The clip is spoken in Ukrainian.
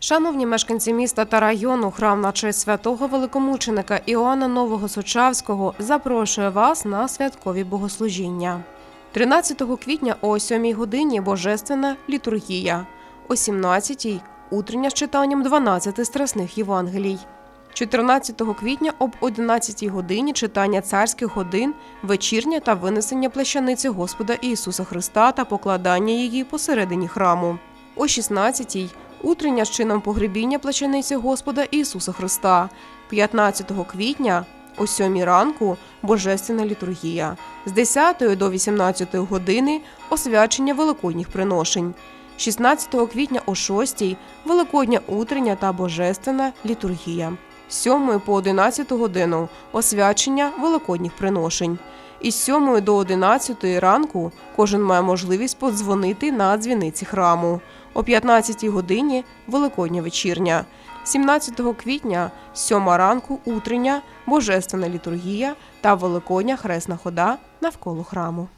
Шановні мешканці міста та району, храм на честь святого великомученика Іоанна Нового Сочавського запрошує вас на святкові богослужіння. 13 квітня о 7 годині божественна літургія, о 17 утрення з читанням 12 страсних Євангелій. 14 квітня об 11 годині читання царських годин, вечірня та винесення плащаниці Господа Ісуса Христа та покладання її посередині храму. О 16-й утрення з чином погребіння плащаниці Господа Ісуса Христа. 15 квітня о 7 ранку божественна літургія. З 10 до 18 години освячення великодніх приношень. 16 квітня о 6 Великодня утрення та божественна літургія. З 7 по 11 годину освячення великодніх приношень. Із 7 до 11 ранку кожен має можливість подзвонити на дзвіниці храму. О 15 годині Великодня вечірня. 17 квітня, 7 ранку утрення, божественна літургія та Великодня хресна хода навколо храму.